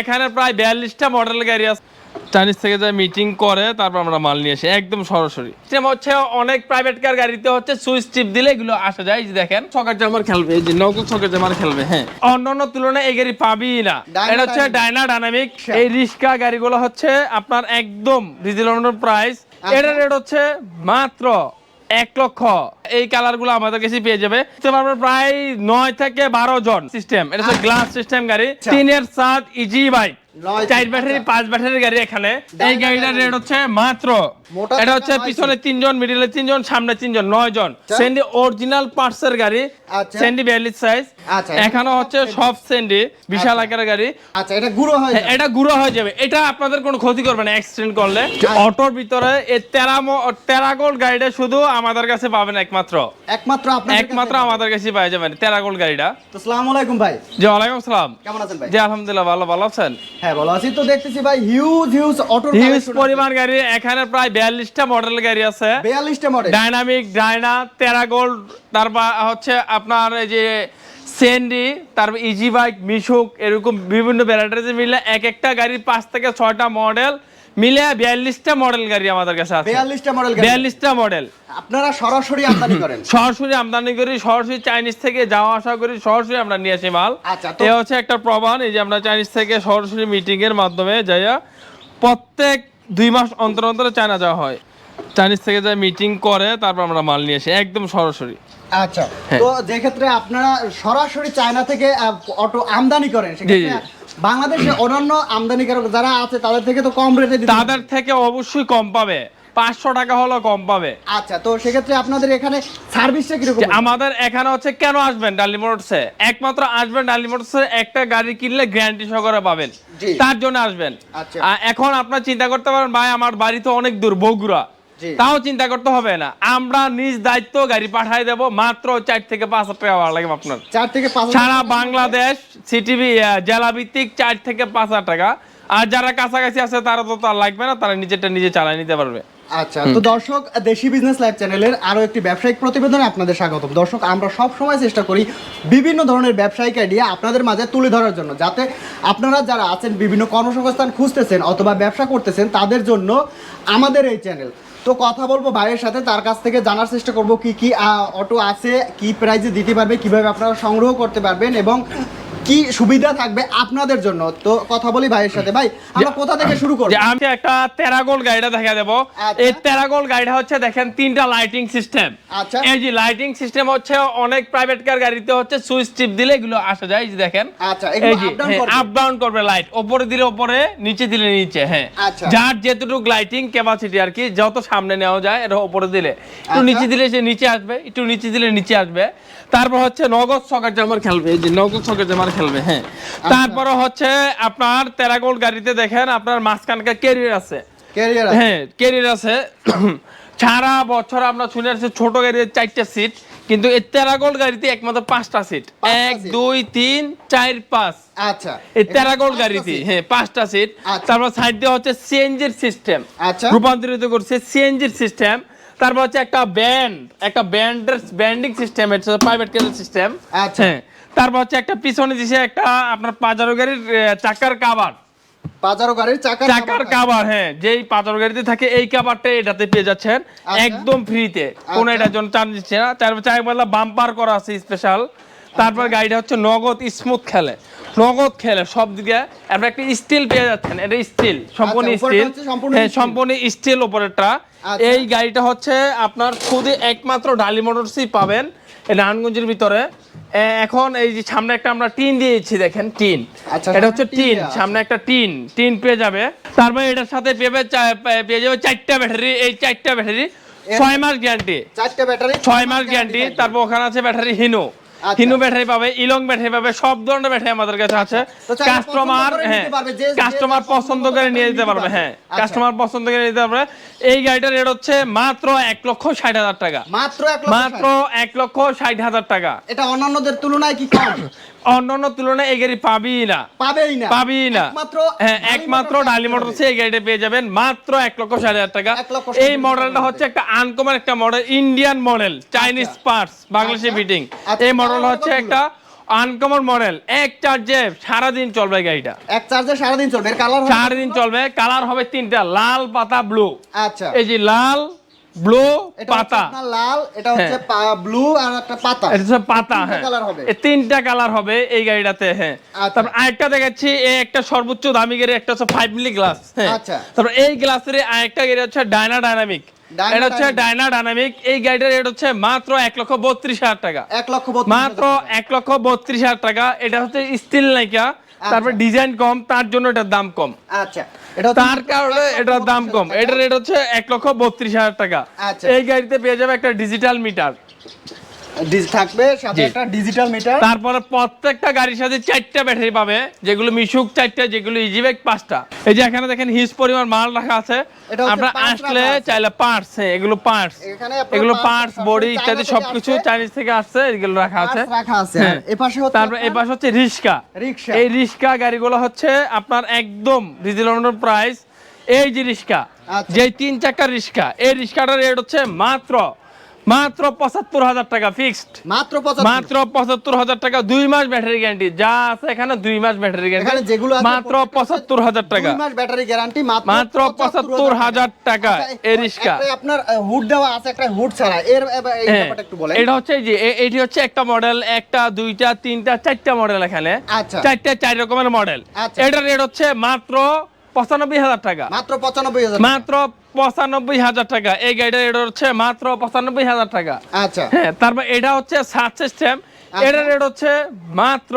এখানে প্রায় বিয়াল্লিশটা মডেল গাড়ি আছে। চাইনিজ থেকে যায় মিটিং করে তারপর আমরা মাল নিয়ে আসি একদম সরাসরি। সিস্টেম হচ্ছে অনেক প্রাইভেট কার গাড়িতে হচ্ছে সুইচ টিপ দিলে এগুলো আসা যায় যে দেখেন। সকার জামার খেলবে এই যে নগদ সকার জামার খেলবে হ্যাঁ। অন্যান্য তুলনায় এই গাড়ি পাবি না। এটা হচ্ছে। ডাইনা ডাইনামিক এই রিক্সা গাড়িগুলো হচ্ছে আপনার একদম রিজনেবল প্রাইস এটার রেট হচ্ছে মাত্র এক লক্ষ। এই কালারগুলো আমাদের কাছে পেয়ে যাবে। প্রায় নয় থেকে বারো জন সিস্টেম এটা গ্লাস সিস্টেম গাড়ি। তিনের সাত ইজি বাইক চার ব্যাটারি পাঁচ ব্যাটারির গাড়ি এখানে। এই গাড়িটার রেট হচ্ছে মাত্র এটা হচ্ছে পিছনে তিনজন মিডিলে তিনজন সামনে তিনজন নয় জন। সেন্ডি অরিজিনাল পার্টসের গাড়ি আচ্ছা। সেন্ডি বিয়াল্লিশ সাইজ আচ্ছা। এখানে হচ্ছে সব সেন্ডি বিশাল আকারের গাড়ি। আচ্ছা এটা গুঁড়ো হয় হ্যাঁ, এটা গুঁড়ো হয়ে যাবে। এটা আপনাদের কোনো ক্ষতি করবে না অ্যাক্সিডেন্ট করলে। আচ্ছা। অটোর ভিতরে এই তেরামো তেরাগোল গাড়িটা শুধু আমাদের কাছে পাবেন একমাত্র। একমাত্র একমাত্র আমাদের কাছে পাওয়া যাবেন তেরাগোল গাড়িটা। তো আসসালামু আলাইকুম ভাই। জি ওয়ালাইকুম আসসালাম কেমন আছেন ভাই? জি আলহামদুলিল্লাহ ভালো ভালো আছেন? হ্যাঁ ভালো আছি তো দেখতেছি ভাই হিউজ হিউজ অটোর হিউজ পরিমাণ গাড়ি এখানে প্রায় বিয়াল্লিশটা মডেল গাড়ি আছে। মডেল ডাইনামিক ডাইনা টেরাগোল তারপর হচ্ছে আপনার এই যে সেন্ডি তারপর ইজি বাইক মিশুক এরকম বিভিন্ন ভ্যারাইটিজ মিলে এক একটা গাড়ির পাঁচ থেকে ছয়টা মডেল মিলে বিয়াল্লিশটা মডেল গাড়ি আমাদের কাছে আছে। বিয়াল্লিশটা মডেল বিয়াল্লিশটা মডেল আপনারা সরাসরি আমদানি করেন। সরাসরি আমদানি করি সরাসরি চাইনিজ থেকে যাওয়া আসা করি সরাসরি আমরা নিয়ে আসি মাল। আচ্ছা, এ হচ্ছে একটা প্রমাণ এই যে আমরা চাইনিজ থেকে সরাসরি মিটিং এর মাধ্যমে যাইয়া প্রত্যেক দুই মাস অন্তর অন্তর চায়না যাওয়া হয়। চাইনিজ থেকে যা মিটিং করে তারপর আমরা মাল নিয়ে আসি একদম সরাসরি। আচ্ছা হ্যাঁ। তো যে ক্ষেত্রে আপনারা সরাসরি চায়না থেকে অটো আমদানি করেন সেক্ষেত্রে বাংলাদেশে অন্যান্য আমদানিকারক যারা আছে তাদের থেকে তো কম রেটে তাদের থেকে অবশ্যই কম পাবে। পাঁচশো টাকা হলেও কম পাবে। আচ্ছা তো সেক্ষেত্রে আপনাদের এখানে সার্ভিসটা কীরকম? আমাদের এখানে হচ্ছে কেন আসবেন ডালি মোটরসে একমাত্র আসবেন ডালি মোটরসে একটা গাড়ি কিনলে গ্যারান্টি সহকারে পাবেন। তার জন্য আসবেন। আচ্ছা। এখন আপনার চিন্তা করতে পারেন ভাই আমার বাড়ি তো অনেক দূর বগুড়া। তাও চিন্তা করতে হবে না। আমরা নিজ দায়িত্ব গাড়ি পাঠাই দেব মাত্র চার থেকে পাঁচ হাজার টাকা ভাড়া লাগবে আপনার। চার থেকে সারা বাংলাদেশ সিটিভি জেলা ভিত্তিক চার থেকে পাঁচ হাজার টাকা। আর যারা কাছাকাছি আছে তারা তো তার লাগবে না তারা নিজেরটা নিজে চালাই নিতে পারবে। আচ্ছা তো দর্শক দেশি বিজনেস লাইভ চ্যানেলের আরও একটি ব্যবসায়িক প্রতিবেদনে আপনাদের স্বাগতম। দর্শক আমরা সব সময় চেষ্টা করি বিভিন্ন ধরনের ব্যবসায়িক আইডিয়া আপনাদের মাঝে তুলে ধরার জন্য যাতে আপনারা যারা আছেন বিভিন্ন কর্মসংস্থান খুঁজতেছেন অথবা ব্যবসা করতেছেন তাদের জন্য আমাদের এই চ্যানেল তো কথা বলব ভাইয়ের সাথে, তার কাছ থেকে জানার চেষ্টা করব কি কি অটো আছে, কি প্রাইজে দিতে পারবে, কীভাবে আপনারা সংগ্রহ করতে পারবেন এবং কি সুবিধা থাকবে আপনাদের জন্য? তো কথা বলি ভাইয়ের সাথে। ভাই আমরা কোথা থেকে শুরু করব? আমি একটা তেরাগোল গাড়িটা দেখা দেবো। আচ্ছা। এই তেরাগোল গাড়িটা হচ্ছে দেখেন তিনটা লাইটিং সিস্টেম আচ্ছা। এই যে লাইটিং সিস্টেম হচ্ছে অনেক প্রাইভেট কার গাড়িতে হচ্ছে সুইচ টিপ দিলে এগুলো আসা যায় যে দেখেন। আচ্ছা, এগুলো এই যে করবে? আপ ডাউন করবে লাইট উপরে দিলে উপরে নিচে দিলে নিচে হ্যাঁ। আচ্ছা। যার যেতটুকু লাইটিং ক্যাপাসিটি আর কি যত সামনে নেওয়া যায় এটা উপরে দিলে। একটু আচ্ছা। নিচে দিলে সে নিচে আসবে একটু নিচে দিলে নিচে আসবে। তারপর হচ্ছে নগদ সকার জামার খেলবে। এই যে নগদ সকার জামার খেলবে হ্যাঁ। তারপরে হচ্ছে আপনার তেরাগোল গাড়িতে দেখেন আপনার মাঝখানকার ক্যারিয়ার আছে। ক্যারিয়ার হ্যাঁ ক্যারিয়ার আছে। সারা বছর আমরা শুনে আসছি ছোট গাড়ির চারটা সিট কিন্তু এই তেরাগোল গাড়িতে একমাত্র পাঁচটা সিট এক দুই তিন চার পাঁচ। আচ্ছা। এই তেরাগোল গাড়িতে হ্যাঁ পাঁচটা সিট আচ্ছা। তারপর সাইড দিয়ে হচ্ছে সিএনজির সিস্টেম আচ্ছা। রূপান্তরিত করছে সিএনজির সিস্টেম তারপর হচ্ছে একটা ব্যান্ড একটা ব্যান্ডের ব্যান্ডিং সিস্টেম এটা প্রাইভেট কারের সিস্টেম আচ্ছা। তারপর হচ্ছে একটা পিছনে দিছে একটা আপনার পাজারো গাড়ির চাকার কাবার পাজারো গাড়ির চাকার চাকার কাবার হ্যাঁ যেই পাথর গাড়িতে থাকে এই কাবারটা এটাতে পেয়ে যাচ্ছেন আচ্ছা। একদম ফ্রিতে কোনো আচ্ছা। এটার জন্য চার্জ দিচ্ছে না। তারপর চাই বললা বাম্পার করা আছে স্পেশাল তারপর আচ্ছা। গাড়িটা হচ্ছে নগদ স্মুথ খেলে। নগদ খেলে সব দিকে। আপনার একটা স্টিল পেয়ে যাচ্ছেন এটা স্টিল সম্পূর্ণ স্টিল হ্যাঁ সম্পূর্ণ স্টিল উপরেরটা। আচ্ছা। এই গাড়িটা হচ্ছে আপনার খুদে একমাত্র ডালি মোটরসই পাবেন। নারায়ণগঞ্জের ভিতরে। এখন এই যে সামনে একটা আমরা টিন দিয়েছি দেখেন টিন। আচ্ছা, এটা হচ্ছে টিন। সামনে একটা টিন টিন পেয়ে যাবে। তারপরে এটার সাথে পেয়ে চা- পেয়ে যাবে চারটা ব্যাটারি এই চারটা ব্যাটারি। ছয় মাস গ্যারান্টি। চারটা ব্যাটারি ছয় মাস গ্যারান্টি। তারপর ওখানে আছে ব্যাটারি হিনো। আচ্ছা। হিনো ব্যাটারি পাবে ইলং ব্যাটারি পাবে সব ধরনের ব্যাটারি আমাদের কাছে আছে। কাস্টমার হ্যাঁ কাস্টমার পছন্দ করে নিয়ে যেতে পারবে। হ্যাঁ আচ্ছা। কাস্টমার পছন্দ করে নিতে পারবে। এই গাড়িটার রেট হচ্ছে মাত্র এক লক্ষ ষাট হাজার টাকা। মাত্র মাত্র এক লক্ষ ষাট হাজার টাকা। এটা অন্যান্যদের তুলনায় কি কম? অন্যান্য তুলনায় এই গাড়ি পাবি না। পাবেই না। পাবি না। একমাত্র হ্যাঁ একমাত্র ডালি আসতে মোটরস এই গাড়িটা পেয়ে যাবেন মাত্র এক লক্ষ ষাট হাজার টাকা। এই মডেলটা হচ্ছে একটা আনকমন একটা মডেল ইন্ডিয়ান মডেল চাইনিজ আচ্ছা। পার্টস বাংলাদেশি আচ্ছা। বিটিং আচ্ছা, এই মডেল তাহলে হচ্ছে একটা আনকমন মডেল এক চার্জে সারাদিন চলবে গাড়িটা। এক চার্জে সারাদিন চলবে এর কালার সারাদিন চলবে কালার হবে তিনটা লাল পাতা ব্লু আচ্ছা। এই যে লাল ব্লু পাতা। লাল এটা হচ্ছে ব্লু আর একটা পাতা। এটা হচ্ছে পাতা তিনটা হ্যাঁ। কালার হবে। এই তিনটা কালার হবে এই গাড়িটাতে হ্যাঁ। আচ্ছা। তারপর আরেকটা দেখাচ্ছি এই একটা সর্বোচ্চ দামি গাড়ি একটা হচ্ছে ফাইভ মিলি গ্লাস হ্যাঁ। আচ্ছা। তারপর এই গ্লাসের আরেকটা গাড়ি হচ্ছে ডায়না ডায়নামিক Dyna এটা হচ্ছে ডায়না ডায়নামিক এই গাড়িটার রেট হচ্ছে মাত্র এক লক্ষ বত্রিশ হাজার টাকা। এক লক্ষ মাত্র এক লক্ষ বত্রিশ হাজার টাকা। এটা হচ্ছে স্টিল নাইকা তারপর ডিজাইন কম তার জন্য এটার দাম কম। আচ্ছা। এটা তার কারণে এটার দাম কম। এটার রেট হচ্ছে এক লক্ষ বত্রিশ হাজার টাকা। আচ্ছা। এই গাড়িতে পেয়ে যাবে একটা ডিজিটাল মিটার থাকবে সাথে একটা ডিজিটাল মিটার তারপরে প্রত্যেকটা গাড়ির সাথে চারটা ব্যাটারি পাবে যেগুলো মিশুক চারটা যেগুলো পাঁচটা। এই যে এখানে দেখেন পরিমাণ মাল রাখা আছে। আপনারা আসলে চাইলে পার্টস হ্যাঁ এগুলো পার্টস এগুলো পার্টস বডি ইত্যাদি সবকিছু চাইনিজ থেকে আসছে এগুলো রাখা আছে। রাখা আছে। হ্যাঁ। এ পাশে হচ্ছে তারপর এই পাশে হচ্ছে রিক্সা। রিক্সা। এই রিক্সা গাড়িগুলো হচ্ছে আপনার একদম প্রাইস এই যে রিক্সা আচ্ছা। যে তিন চাকার রিক্সা এই রিক্সাটার রেট হচ্ছে মাত্র মাত্র পঁচাত্তর হাজার টাকা ফিক্সড মাত্র মাত্র পঁচাত্তর হাজার টাকা দুই মাস ব্যাটারি গ্যারান্টি যা আছে এখানে দুই মাস ব্যাটারি গ্যারান্টি যেগুলো মাত্র পঁচাত্তর হাজার টাকা। মাস ব্যাটারি গ্যারান্টি মাত্র পঁচাত্তর হাজার টাকা। আচ্ছা, এই রিক্সা আপনার হুড দেওয়া আছে একটা হুড ছাড়া। এর হ্যাঁ, একটু বলেন। এটা হচ্ছে যে এটি হচ্ছে একটা মডেল একটা দুইটা তিনটা চারটা মডেল এখানে। আচ্ছা। চারটা চার রকমের মডেল আচ্ছা। এটার রেট হচ্ছে মাত্র পঁচানব্বই হাজার টাকা। মাত্র পঁচানব্বই হাজার মাত্র পঁচানব্বই হাজার টাকা। এই রেট হচ্ছে মাত্র পঁচানব্বই হাজার টাকা। আচ্ছা। হ্যাঁ তারপর এটা হচ্ছে সাত সিস্টেম। এটার রেট হচ্ছে মাত্র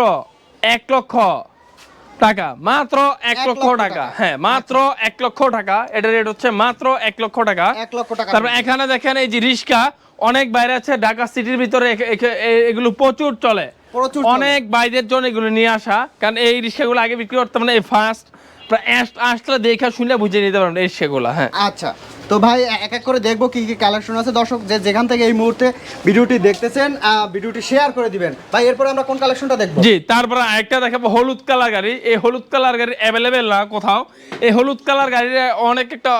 এক লক্ষ টাকা। মাত্র এক লক্ষ টাকা। হ্যাঁ মাত্র এক লক্ষ টাকা। এটার রেট হচ্ছে মাত্র এক লক্ষ টাকা। এক লক্ষ টাকা। তারপর এখানে দেখেন এই যে রিক্সা অনেক বাইরে আছে ঢাকা সিটির ভিতরে এগুলো প্রচুর চলে। অনেক বাইরের জন্য এগুলো নিয়ে আসা। কারণ এই রিক্সাগুলো আগে বিক্রি করতাম না এই ফার্স্ট আসলে দেখে শুনে বুঝে নিতে পারবেন এই রিক্সাগুলো হ্যাঁ। আচ্ছা তো ভাই এক এক করে দেখব কি কি কালেকশন আছে। দর্শক যে যেখান থেকে এই মুহূর্তে ভিডিওটি দেখতেছেন ভিডিওটি শেয়ার করে দিবেন। ভাই এরপরে আমরা কোন কালেকশনটা দেখব? জি তারপরে আরেকটা দেখাবো হলুদ কালার গাড়ি। এই হলুদ কালার গাড়ি অ্যাভেলেবেল না কোথাও। এই হলুদ কালার গাড়ির অনেক একটা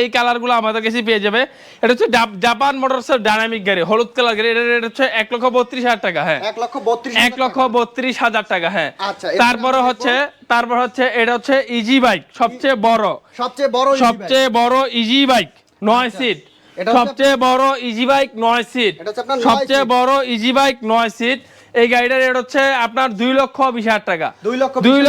এই কালারগুলো আমাদের কাছে পেয়ে যাবে। এটা হচ্ছে জাপান মোটরসের ডাইনামিক গাড়ি হলুদ কালার গাড়ি। এটা হচ্ছে এক লক্ষ বত্রিশ হাজার টাকা হ্যাঁ। এক লক্ষ বত্রিশ এক লক্ষ বত্রিশ হাজার টাকা হ্যাঁ। আচ্ছা, তারপরে হচ্ছে তারপর হচ্ছে এটা হচ্ছে ইজি বাইক সবচেয়ে বড়। সবচেয়ে বড় সবচেয়ে বড় ইজি বাইক নয় সিট আচ্ছা। সবচেয়ে বড় ইজি বাইক নয় সিট সবচেয়ে বড় ইজি বাইক নয় সিট এই গাড়িটার রেট হচ্ছে আপনার দুই লক্ষ বিশ হাজার টাকা। দুই লক্ষ বিশ দুই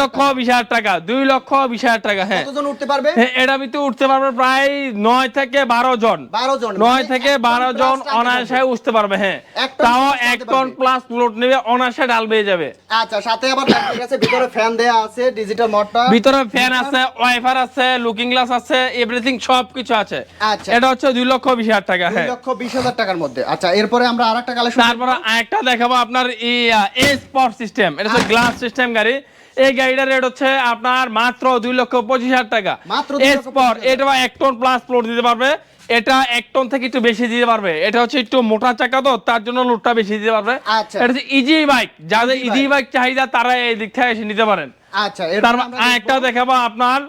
হাজার টাকা। দুই লক্ষ বিশ হাজার টাকা হ্যাঁ। উঠতে পারবে? হ্যাঁ, এটা আমি তো উঠতে পারবে প্রায় নয় থেকে বারো জন। বারো জন। নয় মানে থেকে বারো জন অনায়াসে উঠতে পারবে হ্যাঁ। তাও এক টন প্লাস লোড নেবে অনায়াসে ডাল বেয়ে যাবে। আচ্ছা সাথে আবার ভিতরে ফ্যান দেয়া আছে ডিজিটাল মোটর ভিতরে ফ্যান আছে ওয়াইফার আছে লুকিং গ্লাস আছে এভরিথিং সব কিছু আছে। আচ্ছা। এটা হচ্ছে দুই লক্ষ বিশ হাজার টাকা দুই হ্যাঁ। লক্ষ বিশ হাজার টাকার মধ্যে। আচ্ছা এরপরে আমরা আরেকটা কালেকশন তারপরে আরেকটা দেখাবো আপনার স্পট সিস্টেম এটা হচ্ছে গ্লাস সিস্টেম গাড়ি। এই গাড়িটার রেট হচ্ছে আপনার মাত্র দুই লক্ষ পঁচিশ হাজার টাকা। স্পট এটা এক টন প্লাস লোড দিতে পারবে। এটা এক টন থেকে একটু বেশি দিতে পারবে। এটা হচ্ছে একটু মোটা চাকা তো তার জন্য লোডটা বেশি দিতে পারবে। আচ্ছা। এটা হচ্ছে ইজি বাইক যাদের ইজি বাইক চাহিদা তারা এই দিক থেকে এসে নিতে পারেন। আচ্ছা আরেকটা দেখাবো। আপনার।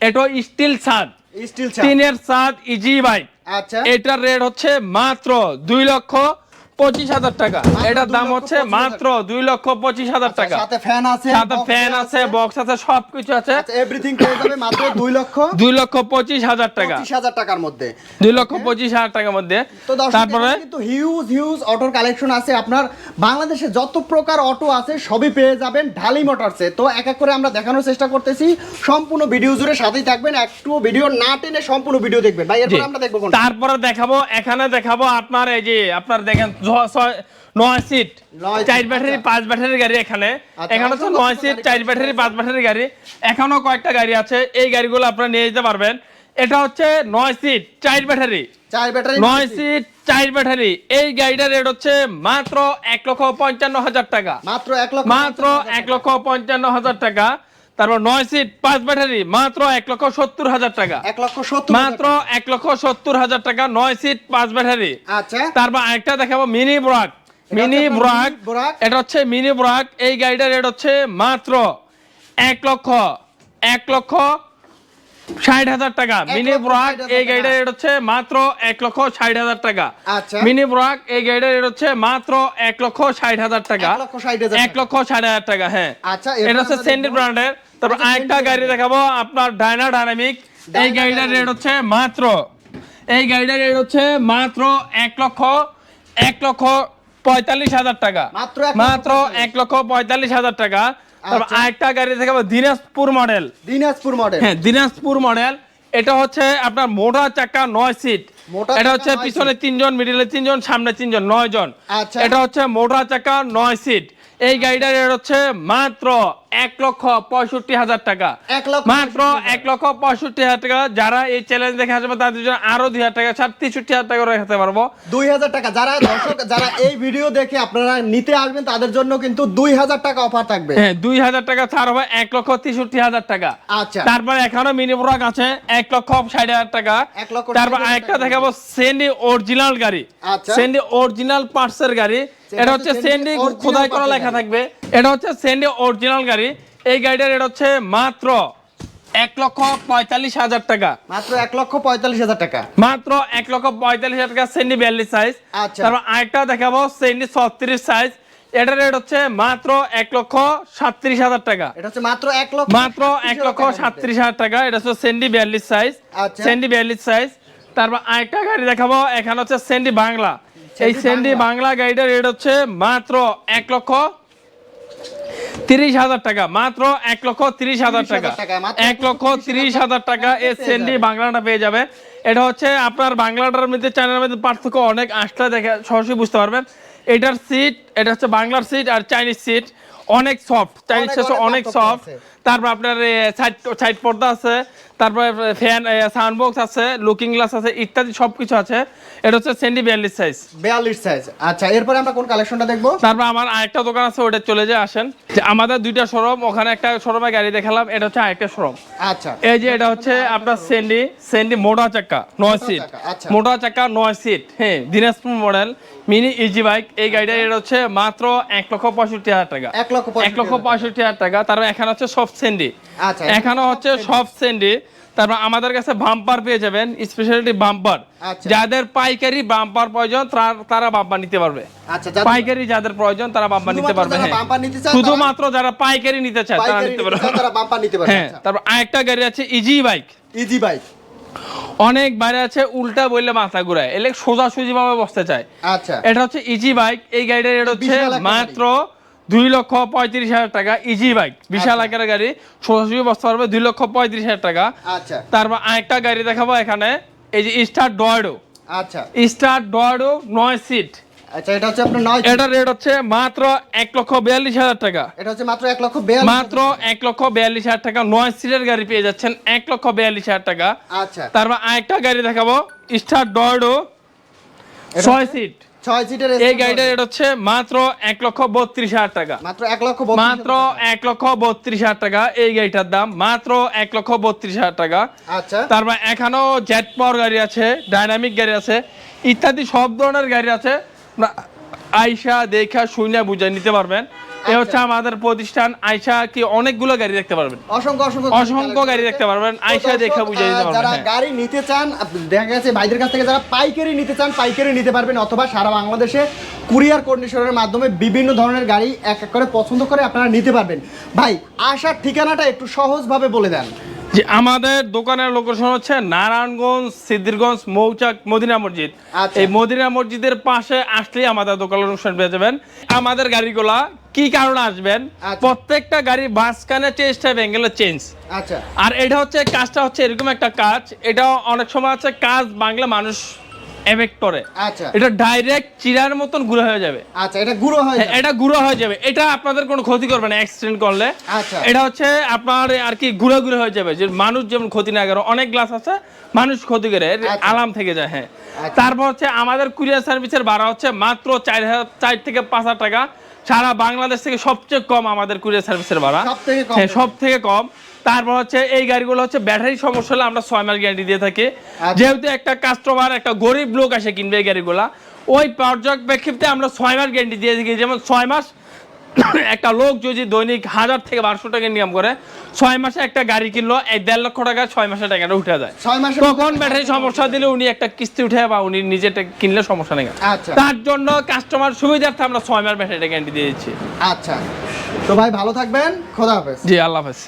এটা স্টিল ছাদ। স্টিল ছাদ। ইজি বাইক আচ্ছা। এটার রেট হচ্ছে মাত্র দুই লক্ষ পঁচিশ হাজার টাকা। এটার দাম হচ্ছে মাত্র দুই লক্ষ পঁচিশ হাজার টাকা। সাথে ফ্যান আছে সাথে ফ্যান আছে বক্স আছে সবকিছু আছে। আচ্ছা এভরিথিং পেয়ে যাবে মাত্র দুই লক্ষ দুই লক্ষ পঁচিশ হাজার টাকা। পঁচিশ হাজার টাকার মধ্যে। দুই লক্ষ পঁচিশ হাজার টাকার মধ্যে। তারপরে? কিন্তু হিউজ হিউজ অটোর কালেকশন আছে আপনার। বাংলাদেশে যত প্রকার অটো আছে সবই পেয়ে যাবেন ঢালি মোটরসে। তো এক এক করে আমরা দেখানোর চেষ্টা করতেছি। সম্পূর্ণ ভিডিও জুড়ে সাথেই থাকবেন। একটু ভিডিও না টেনে সম্পূর্ণ ভিডিও দেখবেন। ভাই। এরপর আমরা দেখব? তারপরে দেখাবো এখানে দেখাবো আপনার এই যে আপনার দেখেন নয় সিট চার ব্যাটারি আচ্ছা। পাঁচ ব্যাটারি গাড়ি এখানে। আচ্ছা, এখানে অসংখ্য নয় সিট চার ব্যাটারি পাঁচ ব্যাটারি গাড়ি। এখনও কয়েকটা গাড়ি আছে। এই গাড়িগুলো আপনারা নিয়ে যেতে পারবেন। এটা হচ্ছে নয় সিট চার ব্যাটারি। চার ব্যাটারি নয় সিট চার ব্যাটারি। এই গাড়িটার রেট হচ্ছে মাত্র এক লক্ষ পঞ্চান্ন হাজার টাকা। মাত্র এক লক্ষ মাত্র এক লক্ষ পঞ্চান্ন হাজার টাকা। তারপর নয় সিট পাঁচ ব্যাটারি মাত্র এক লক্ষ সত্তর হাজার টাকা। এক লক্ষ সত্তর মাত্র এক লক্ষ সত্তর হাজার টাকা নয় সিট পাঁচ ব্যাটারি। আচ্ছা। তারপর দেখাবো মিনি ব্রাক। মিনি ব্রাক। এটা হচ্ছে মিনি ব্রাক। এই গাড়িটার রেট হচ্ছে মাত্র এক লক্ষ এক লক্ষ ষাট হাজার টাকা। মিনি ব্রাক এই। গাড়িটার রেট হচ্ছে মাত্র এক লক্ষ ষাট হাজার টাকা। আচ্ছা। মিনি ব্রাক এই গাড়িটার রেট হচ্ছে মাত্র এক লক্ষ ষাট হাজার টাকা। এক লক্ষ ষাট হাজার টাকা। হ্যাঁ। আচ্ছা, এটা হচ্ছে সেন্ডি ব্র্যান্ডের তারপর আরেকটা গাড়ি। দেখাবো আপনার ডায়না ডাইনামিক এই গাড়িটার রেট হচ্ছে মাত্র এই গাড়িটার রেট হচ্ছে মাত্র এক লক্ষ এক লক্ষ পঁয়তাল্লিশ হাজার টাকা। মাত্র এক লক্ষ পঁয়তাল্লিশ হাজার টাকা। তারপর আচ্ছা। আরেকটা গাড়ি দেখাবো দিনাজপুর মডেল দিনাজপুর মডেল হ্যাঁ দিনাজপুর মডেল এটা হচ্ছে আপনার মোটা চাকা নয় সিট এটা হচ্ছে পিছনে তিনজন মিডিলে তিনজন সামনে তিনজন নয় জন আচ্ছা। এটা হচ্ছে মোটা চাকা নয় সিট এই গাড়িটার রেট হচ্ছে মাত্র এক লক্ষ পঁয়ষট্টি হাজার টাকা। মাত্র এক লক্ষ পঁয়ষট্টি হাজার টাকা। যারা এই চ্যালেঞ্জ দেখে আসবে তাদের জন্য আরও দুই হাজার টাকা ছাড় তেষট্টি হাজার টাকা রেখাতে পারব। দুই হাজার টাকা। যারা দর্শক যারা এই ভিডিও দেখে আপনারা নিতে আসবেন তাদের জন্য কিন্তু দুই হাজার টাকা অফার থাকবে। হ্যাঁ দুই হাজার টাকা ছাড় হবে এক লক্ষ তেষট্টি হাজার টাকা। আচ্ছা। তারপর এখানে মিনি ব্রাক আছে এক লক্ষ ষাট হাজার টাকা। এক লক্ষ তারপর 60,000 আরেকটা। দেখাবো সেন্ডি অরিজিনাল গাড়ি। আচ্ছা। সেন্ডি অরিজিনাল পার্টসের গাড়ি। এটা হচ্ছে সেন্ডি খোদাই করা লেখা থাকবে। এটা হচ্ছে সেন্ডি অরিজিনাল গাড়ি। এই গাড়িটার এটা হচ্ছে মাত্র এক লক্ষ পঁয়তাল্লিশ হাজার টাকা। মাত্র এক লক্ষ পঁয়তাল্লিশ হাজার টাকা। মাত্র এক লক্ষ পঁয়তাল্লিশ হাজার টাকা সেন্ডি বিয়াল্লিশ সাইজ আচ্ছা। তারপর আরেকটা দেখাবো সেন্ডি ছত্রিশ সাইজ এটার রেট হচ্ছে মাত্র এক লক্ষ সাতত্রিশ হাজার টাকা। এটা হচ্ছে মাত্র এক লক্ষ মাত্র এক লক্ষ সাতত্রিশ হাজার টাকা। এটা হচ্ছে সেন্ডি বিয়াল্লিশ সাইজ আচ্ছা। সেন্ডি বিয়াল্লিশ সাইজ তারপর আরেকটা গাড়ি দেখাবো। এখানে হচ্ছে সেন্ডি বাংলা। এই সেন্ডি সেন্ডি বাংলা। গাইডের রেট হচ্ছে মাত্র এক লক্ষ তিরিশ হাজার টাকা মাত্র এক লক্ষ তিরিশ হাজার টাকা। এক লক্ষ তিরিশ হাজার টাকা এই সেন্ডি বাংলাটা পেয়ে যাবে। এটা হচ্ছে আপনার বাংলাটার মধ্যে চায়নার মধ্যে পার্থক্য অনেক আসলে দেখে সরাসরি বুঝতে পারবেন। এটার সিট এটা হচ্ছে বাংলার সিট আর চাইনিজ সিট অনেক সফট অনেক, হচ্ছে অনেক সফট তারপর আপনার সাইড সাইড পর্দা আছে তারপর ফ্যান সাউন্ড বক্স আছে লুকিং গ্লাস আছে ইত্যাদি সবকিছু আছে। এটা হচ্ছে সেন্ডি বিয়াল্লিশ সাইজ বিয়াল্লিশ সাইজ আচ্ছা এরপরে আমরা কোন কালেকশনটা দেখব? তারপর আমার আরেকটা দোকান আছে ওটা চলে যায় আসেন। যে আমাদের দুইটা শোরুম ওখানে একটা শোরুমে গাড়ি দেখালাম এটা হচ্ছে আরেকটা শোরুম আচ্ছা। এই যে এটা হচ্ছে আপনার সেন্ডি সেন্ডি মোটা চাকা নয় সিট আচ্ছা। মোটা চাকা নয় সিট হ্যাঁ Dinajpur model mini easy bike এই গাড়িটা এটা হচ্ছে মাত্র এক লক্ষ পঁয়ষট্টি হাজার টাকা। এক লক্ষ এক লক্ষ পঁয়ষট্টি হাজার টাকা তারপর এখানে হচ্ছে সফট সেন্ডি আচ্ছা, এখানে হচ্ছে সফট সেন্ডি তারপর আমাদের কাছে বাম্পার পেয়ে যাবেন স্পেশালিটি বাম্পার আচ্ছা। যাদের পাইকারি বাম্পার প্রয়োজন তারা- বাম্পার নিতে পারবে। আচ্ছা পাইকারি যাদের প্রয়োজন তারা বাম্পার নিতে পারবে হ্যাঁ। বাম্পার শুধুমাত্র যারা পাইকারি নিতে চায় তারা নিতে পারবে। বাম্পার হ্যাঁ তারপর আরেকটা গাড়ি আছে ইজি বাইক ইজি বাইক অনেক বাইরে আছে উল্টা বললে মাথা ঘুরায়। এলে সোজাসুজি ভাবে বসতে চায়। আচ্ছা। এটা হচ্ছে ইজি বাইক এই গাড়িটার রেট হচ্ছে মাত্র দুই লক্ষ পঁয়ত্রিশ হাজার টাকা ইজি বাইক বিশাল আচ্ছা। আকারের গাড়ি সোজাসুজি বসতে পারবে দুই লক্ষ পঁয়ত্রিশ হাজার টাকা। আচ্ছা। তারপর আরেকটা গাড়ি দেখাবো এখানে এই যে স্টার ডয়ডো আচ্ছা। স্টার ডয়ডো নয় সিট আচ্ছা এটা হচ্ছে আপনার নয় এটার রেট হচ্ছে মাত্র এক লক্ষ বিয়াল্লিশ হাজার টাকা। এটা হচ্ছে মাত্র এক লক্ষ মাত্র এক লক্ষ বিয়াল্লিশ হাজার টাকা নয় সিটের গাড়ি পেয়ে যাচ্ছেন এক লক্ষ বিয়াল্লিশ হাজার টাকা। আচ্ছা। তারপর আরেকটা গাড়ি দেখাবো স্টার ডয়েডো ছয় সিট ছয় সিটের এই গাড়িটার রেট হচ্ছে মাত্র এক লক্ষ বত্রিশ হাজার টাকা। মাত্র এক লক্ষ মাত্র এক লক্ষ বত্রিশ হাজার টাকা এই গাড়িটার দাম মাত্র এক লক্ষ বত্রিশ হাজার টাকা। আচ্ছা। তারপর এখানেও জেট পাওয়ার গাড়ি আছে ডাইনামিক গাড়ি আছে ইত্যাদি সব ধরনের গাড়ি আছে। আইসা দেখা শুনে বুঝে নিতে পারবেন। এ হচ্ছে আমাদের প্রতিষ্ঠান। আইসা কি অনেকগুলো গাড়ি দেখতে পারবেন? অসংখ্য অসংখ্য অসংখ্য গাড়ি দেখতে পারবেন, দর্শক, দেখে বুঝে নিতে পারবেন, যারা হ্যাঁ। গাড়ি নিতে চান দেখা গেছে ভাইদের কাছ থেকে যারা পাইকারি নিতে চান পাইকারি নিতে পারবেন অথবা সারা বাংলাদেশে কুরিয়ার কন্ডিশনের মাধ্যমে বিভিন্ন ধরনের গাড়ি এক এক করে পছন্দ করে আপনারা নিতে পারবেন। ভাই আসার ঠিকানাটা একটু সহজভাবে বলে দেন। যে আমাদের দোকানের লোকেশন হচ্ছে নারায়ণগঞ্জ সিদ্ধিরগঞ্জ মৌচাক মদিনা মসজিদ। আচ্ছা। এই মদিনা মসজিদের পাশে আসলেই আমাদের দোকানের লোকেশন পেয়ে যাবেন। আমাদের গাড়িগুলা কি কারণে আসবেন? আচ্ছা। প্রত্যেকটা গাড়ি মাঝখানে চেঞ্জ টাইপ অ্যাঙ্গেলে চেঞ্জ আচ্ছা। আর এটা হচ্ছে কাজটা হচ্ছে এরকম একটা কাজ। এটা অনেক সময় আছে কাজ বাংলা মানুষ আচ্ছা। এটা ডাইরেক্ট চিরার মতন ঘুরে হয়ে যাবে। আচ্ছা এটা গুঁড়ো হয় হ্যাঁ, এটা গুঁড়ো হয়ে যাবে। এটা আপনাদের কোনো ক্ষতি করবে না অ্যাক্সিডেন্ট করলে। আচ্ছা। এটা হচ্ছে আপনার আর কি ঘুরে ঘুরে হয়ে যাবে। যে মানুষ যেমন ক্ষতি না করে অনেক গ্লাস আছে মানুষ ক্ষতি করে আচ্ছা। আলাম থেকে যায় হ্যাঁ। আচ্ছা। তারপর হচ্ছে আমাদের কুরিয়ার সার্ভিসের ভাড়া হচ্ছে মাত্র চার হাজার চার থেকে পাঁচ হাজার টাকা। সারা বাংলাদেশ থেকে সবচেয়ে কম আমাদের কুরিয়ার সার্ভিসের ভাড়া। হ্যাঁ সব থেকে কম। তারপর হচ্ছে এই গাড়িগুলো হচ্ছে ব্যাটারি সমস্যা হলে আমরা ছয় মাস গ্যারান্টি দিয়ে থাকি। আচ্ছা। যেহেতু একটা কাস্টমার একটা গরিব লোক আসে কিনবে এই গাড়িগুলা ওই পর্যবেক্ষিতে আমরা ছয় মাস গ্যারান্টি দিয়ে থাকি। যেমন ছয় মাস একটা লোক যদি দৈনিক হাজার থেকে বারোশো টাকা ইনকাম করে ছয় মাসে একটা গাড়ি কিনলো এই দেড় লক্ষ টাকা ছয় মাসে টাকাটা উঠে যায়। ছয় মাসে তখন ব্যাটারি সমস্যা দিলে উনি একটা কিস্তি উঠে বা উনি নিজেটা কিনলে সমস্যা নেই। আচ্ছা। তার জন্য কাস্টমার সুবিধার্থে আমরা ছয় মাস ব্যাটারিটা গ্যারান্টি দিয়ে দিচ্ছি। আচ্ছা। তো ভাই ভালো থাকবেন। খোদা হাফেজ। জি আল্লাহ হাফেজ।